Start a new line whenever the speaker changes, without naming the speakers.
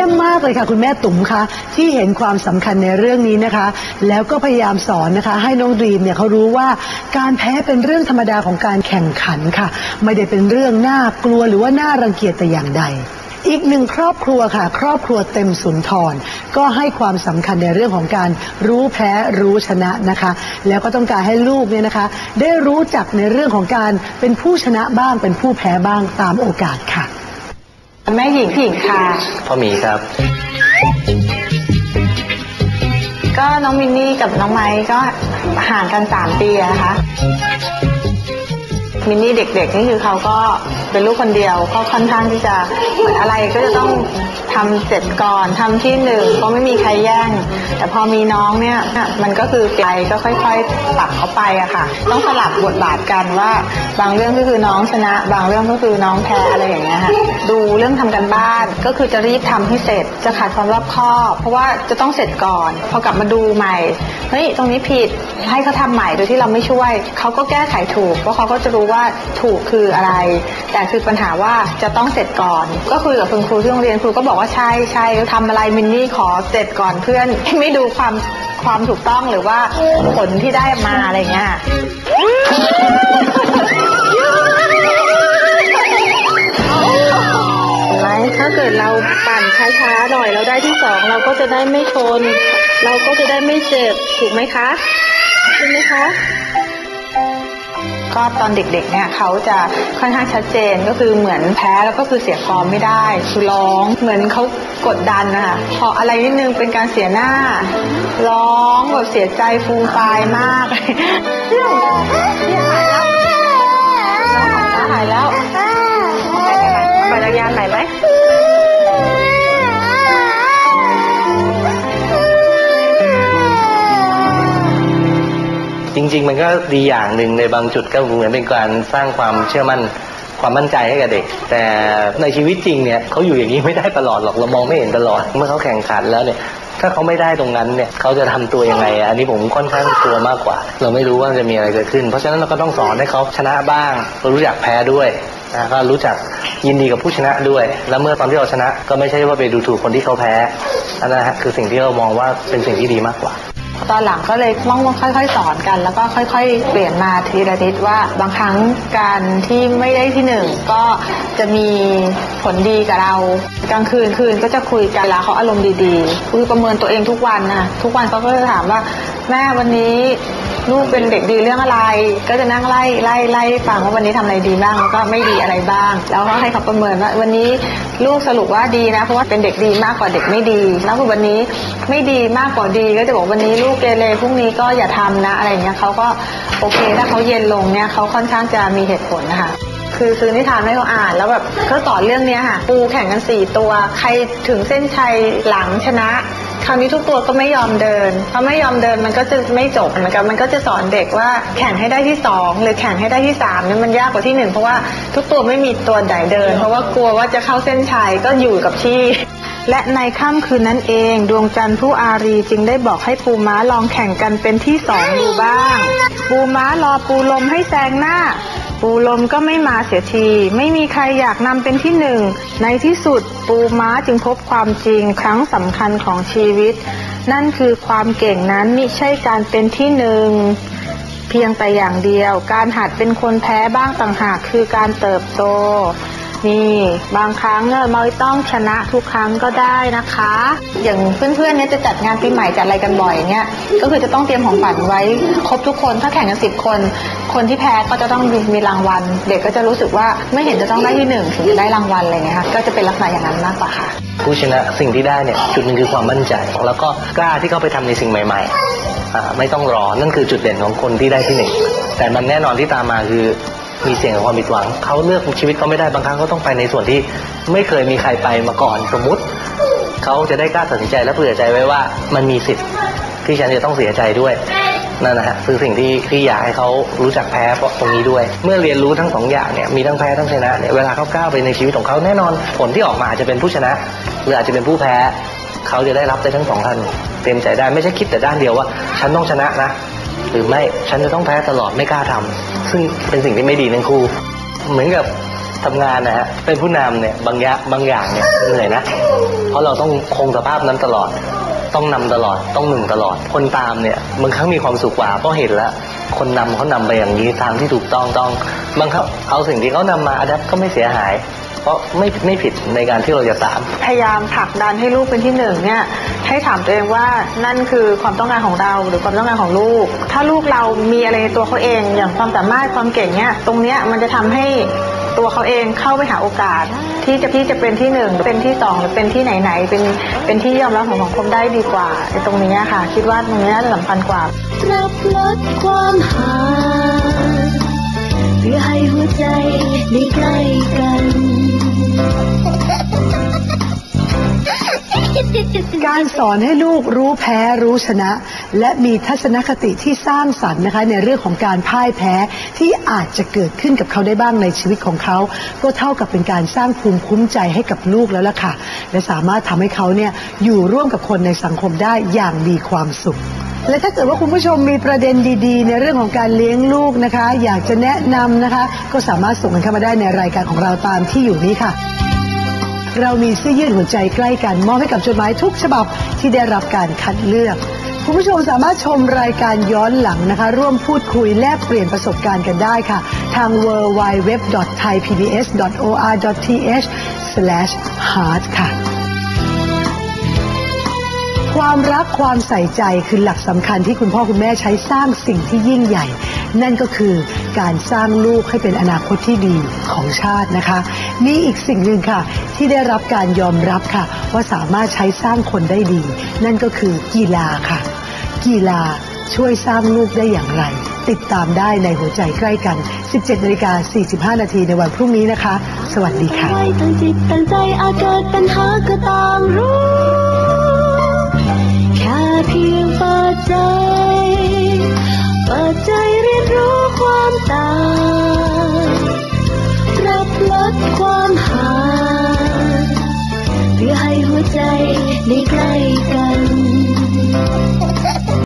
ยี่ยมมากเลยค่ะ คุณแม่ตุ๋มคะที่เห็นความสำคัญในเรื่องนี้นะคะ แล้วก็พยายามสอนนะคะ ให้น้องดรีมเนี่ยเขารู้ว่าการแพ้เป็นเรื่องธรรมดาของการแข่งขันค่ะ ไม่ได้เป็นเรื่องน่ากลัวหรือว่าน่ารังเกียจแต่อย่างใดอีกหนึ่งครอบครัวค่ะ ครอบครัวเต็มสุนทร ก็ให้ความสำคัญในเรื่องของการรู้แพ้รู้ชนะนะคะ แล้วก็ต้องการให้ลูกเนี่ยนะคะ ได้รู้จักในเรื่องของการเป็นผู้ชนะบ้างเป็นผู้แพ้บ้างตามโอกาสค่ะ
แม่หญิงหญิงค่ะ
พ่อหมีครับ
ก็น้องมินนี่กับน้องไม้ก็ห่างกันสามปีอะนะคะมินนี่เด็กๆนี่คือเขาก็ เป็นลูกคนเดียวก็ค่อนข้างที่จะเหมือนอะไรก็จะต้องทำเสร็จก่อนทำที่หนึ่งเพราะไม่มีใครแย่ง แต่พอมีน้องเนี่ยมันก็คือไปก็ค่อยๆปรับเขาไปอะค่ะ ต้องสลับบทบาทกันว่าบางเรื่องก็คือน้องชนะ บางเรื่องก็คือน้องแพ้อะไรอย่างเงี้ยค่ะดูเรื่องทำกันบ้านก็คือจะรีบทำให้เสร็จจะขาดความรอบคอบเพราะว่าจะต้องเสร็จก่อน พอกลับมาดูใหม่เฮ้ยตรงนี้ผิดให้เขาทำใหม่โดยที่เราไม่ช่วยเขาก็แก้ไขถูกเพราะเขาก็จะรู้ว่าถูกคืออะไร แต่คือปัญหาว่าจะต้องเสร็จก่อน ก็คุยกับคุณครูที่โรงเรียนครูก็บอกว่าใช่ใช่ทำอะไรมินนี่ขอเสร็จก่อนเพื่อน ไม่ดูความความถูกต้องหรือว่าผลที่ได้มาอะไรเงี้ยเห็นไหมถ้าเกิดเราปั่นช้าๆหน่อยเราได้ที่สองเราก็จะได้ไม่ชน เราก็จะได้ไม่เจ็บถูกไหมคะใช่ไหมคะ ก็ตอนเด็กๆเนี่ยเขาจะค่อนข้างชัดเจนก็คือเหมือนแพ้แล้วก็คือเสียฟอร์มไม่ได้คือร้อง เหมือนเขากดดันนะคะพออะไรนิดนึงเป็นการเสียหน้า ร้องแบบเสียใจฟูมฟายมากเนี่ยเนี่ยหายแล้วหายแล้วไปจักรยานไหน
ริง ๆ มันก็ดีอย่างหนึ่งในบางจุดก็เหมือนเป็นการสร้างความเชื่อมั่นความมั่นใจให้กับเด็ก แต่ในชีวิตจริงเนี่ยเขาอยู่อย่างนี้ไม่ได้ตลอดหรอกเรามองไม่เห็นตลอด เมื่อเขาแข่งขันแล้วเนี่ยถ้าเขาไม่ได้ตรงนั้นเนี่ยเขาจะทำตัวยังไงอันนี้ผมค่อนข้างกลัวมากกว่า เราไม่รู้ว่าจะมีอะไรเกิดขึ้น เพราะฉะนั้นเราก็ต้องสอนให้เขาชนะบ้าง รู้จักแพ้ด้วยนะก็รู้จักยินดีกับผู้ชนะด้วย แล้วเมื่อตอนที่เราชนะก็ไม่ใช่ว่าไปดูถูกคนที่เขาแพ้อันนั้นคือสิ่งที่เรามองว่าเป็นสิ่งที่ดีมากกว่า
ตอนหลังก็เลยต้องค่อย ๆ สอนกัน แล้วก็ค่อย ๆ เปลี่ยนมาทีละนิดว่าบางครั้งการที่ไม่ได้ที่หนึ่งก็จะมีผลดีกับเรากลางคืนคืนก็จะคุยกันเวลาเขาอารมณ์ดีๆคือประเมินตัวเองทุกวันนะทุกวันเขาก็จะถามว่าแม่วันนี้ ลูกเป็นเด็กดีเรื่องอะไร ก็จะนั่งไล่ไล่ไล่ฟังว่าวันนี้ทำอะไรดีบ้างแล้วก็ไม่ดีอะไรบ้าง แล้วก็ให้เขาประเมินว่าวันนี้ลูกสรุปว่าดีนะเพราะว่าเป็นเด็กดีมากกว่าเด็กไม่ดี แล้วคือวันนี้ไม่ดีมากกว่าดี ก็จะบอกวันนี้ลูกเกเรพรุ่งนี้ก็อย่าทำนะอะไรอย่างเงี้ยเขาก็โอเคถ้าเขาเย็นลงเนี่ยเขาค่อนข้างจะมีเหตุผลนะคะคือซื้อนิทานให้เขาอ่านแล้วแบบเขาสอนเรื่องเนี้ยค่ะปูแข่งกันสี่ตัว ใครถึงเส้นชัยหลังชนะ คราวนี้ทุกตัวก็ไม่ยอมเดินพอไม่ยอมเดินมันก็จะไม่จบเหมือนกันมันก็จะสอนเด็กว่าแข่งให้ได้ที่สองหรือแข่งให้ได้ที่สามนี่มันยากกว่าที่หนึ่งเพราะว่าทุกตัวไม่มีตัวไหนเดิน เพราะว่ากลัวว่าจะเข้าเส้นชัยก็อยู่กับที่ และในค่ำคืนนั้นเอง ดวงจันทร์ผู้อารีจึงได้บอกให้ปูม้าลองแข่งกันเป็นที่สองดูบ้าง ปูม้ารอปูลมให้แซงหน้า ปูลมก็ไม่มาเสียที ไม่มีใครอยากนำเป็นที่หนึ่ง ในที่สุดปูม้าจึงพบความจริงครั้งสำคัญของชีวิต นั่นคือความเก่งนั้นมิใช่การเป็นที่หนึ่ง เพียงแต่อย่างเดียว การหัดเป็นคนแพ้บ้างต่างหากคือการเติบโต นี่ บางครั้งเนี่ยไม่ต้องชนะทุกครั้งก็ได้นะคะ อย่างเพื่อนๆเนี่ยจะจัดงานปีใหม่จัดอะไรกันบ่อยเนี่ยก็คือจะต้องเตรียมของขวัญไว้ ครบทุกคนถ้าแข่งกันสิบคน คนที่แพ้ก็จะต้องมีรางวัล เด็กก็จะรู้สึกว่าไม่เห็นจะต้องได้ที่หนึ่งถึงจะได้รางวัลอะไรเงี้ยค่ะก็จะเป็นลักษณะอย่างนั้นมากกว่าค่ะ
ผู้ชนะสิ่งที่ได้เนี่ยจุดหนึ่งคือความมั่นใจ แล้วก็กล้าที่เขาไปทำในสิ่งใหม่ๆอ่าไม่ต้องรอนั่นคือจุดเด่นของคนที่ได้ที่หนึ่งแต่มันแน่นอนที่ตามมาคือ มีเสี่ยงกับความผิดหวังเขาเลือกชีวิตเขาไม่ได้บางครั้งเขาต้องไปในส่วนที่ไม่เคยมีใครไปมาก่อนสมมุติเขาจะได้กล้าตัดสินใจและเผื่อใจไว้ว่ามันมีสิทธิ์ที่ฉันจะต้องเสียใจด้วยนั่นนะฮะคือสิ่งที่ที่อยากให้เขารู้จักแพ้เพราะตรงนี้ด้วย เมื่อเรียนรู้ทั้งสองอย่างเนี่ยมีทั้งแพ้ทั้งชนะเนี่ยเวลาเขาก้าวไปในชีวิตของเขาแน่นอน ผลที่ออกมาอาจจะเป็นผู้ชนะ หรืออาจจะเป็นผู้แพ้เขาจะได้รับได้ทั้งสองท่านเต็มใจได้ไม่ใช่คิดแต่ด้านเดียวว่า ฉันต้องชนะนะ หรือไม่ฉันจะต้องแพ้ตลอดไม่กล้าทำซึ่งเป็นสิ่งที่ไม่ดีทั้งคู่ เหมือนกับทำงานนะฮะเป็นผู้นำเนี่ยบางอย่างบางอย่างเนี่ยเหนื่อยนะ เพราะเราต้องคงสภาพนั้นตลอด ต้องนำตลอดต้องหนึ่งตลอด คนตามเนี่ยบางครั้งมีความสุขกว่าเพราะเห็นแล้วคนนำเขานำไปอย่างนี้ทางที่ถูกต้องต้องบางครั้งเอาสิ่งที่เขานำมาอัดับก็ไม่เสียหาย เพราะไม่ไม่ผิดในการที่เราจะตาม
พยายามผลักดันให้ลูกเป็นที่หนึ่งเนี่ย ให้ถามตัวเองว่านั่นคือความต้องการของเราหรือความต้องการของลูก ถ้าลูกเรามีอะไรในตัวเขาเอง อย่างความสามารถความเก่งเนี่ยตรงเนี้ยมันจะทำให้ตัวเขาเองเข้าไปหาโอกาส ที่จะที่จะเป็นที่หนึ่งเป็นที่สองหรือเป็นที่ไหนๆเป็นเป็นที่ยอมรับของสังคมได้ดีกว่าไอ้ตรงนี้ค่ะ คิดว่าตรงนี้จะสำคัญกว่า
รับลดความห่างเพื่อให้หัวใจได้ใกล้กัน
การสอนให้ลูกรู้แพ้รู้ชนะ และมีทัศนคติที่สร้างสรรค์นะคะในเรื่องของการพ่ายแพ้ที่อาจจะเกิดขึ้นกับเขาได้บ้างในชีวิตของเขา ก็เท่ากับเป็นการสร้างภูมิคุ้มใจให้กับลูกแล้วล่ะค่ะ และสามารถทำให้เขาเนี่ยอยู่ร่วมกับคนในสังคมได้อย่างมีความสุขและถ้าเกิดว่าคุณผู้ชมมีประเด็นดีๆ ในเรื่องของการเลี้ยงลูกนะคะ อยากจะแนะนำนะคะ ก็สามารถส่งกันเข้ามาได้ในรายการของเราตามที่อยู่นี้ค่ะ เรามีเสื้อยืดหัวใจใกล้กันมอบให้กับจดหมายทุกฉบับที่ได้รับการคัดเลือก คุณผู้ชมสามารถชมรายการย้อนหลังนะคะ ร่วมพูดคุยแลกเปลี่ยนประสบการณ์กันได้ค่ะ ทาง www.thaipbs.or.th/heart ค่ะความรักความใส่ใจคือหลักสำคัญที่คุณพ่อคุณแม่ใช้สร้างสิ่งที่ยิ่งใหญ่ นั่นก็คือ การสร้างลูกให้เป็นอนาคตที่ดีของชาตินะคะ มีอีกสิ่งหนึ่งค่ะ ที่ได้รับการยอมรับค่ะ ว่าสามารถใช้สร้างคนได้ดี นั่นก็คือกีฬาค่ะ กีฬาช่วยสร้างลูกได้อย่างไร ติดตามได้ในหัวใจใกล้กัน 17นาฬิกา45 นาทีในวันพรุ่งนี้นะคะ สวัสดีค่ะ
ตั้งจิตตั้งใจอาจเกิดปัญหาก็ตามรู้ แค่เพียงเปิดใจ ความตายรับลดความห่างเพื่อให้หัวใจได้ใกล้กัน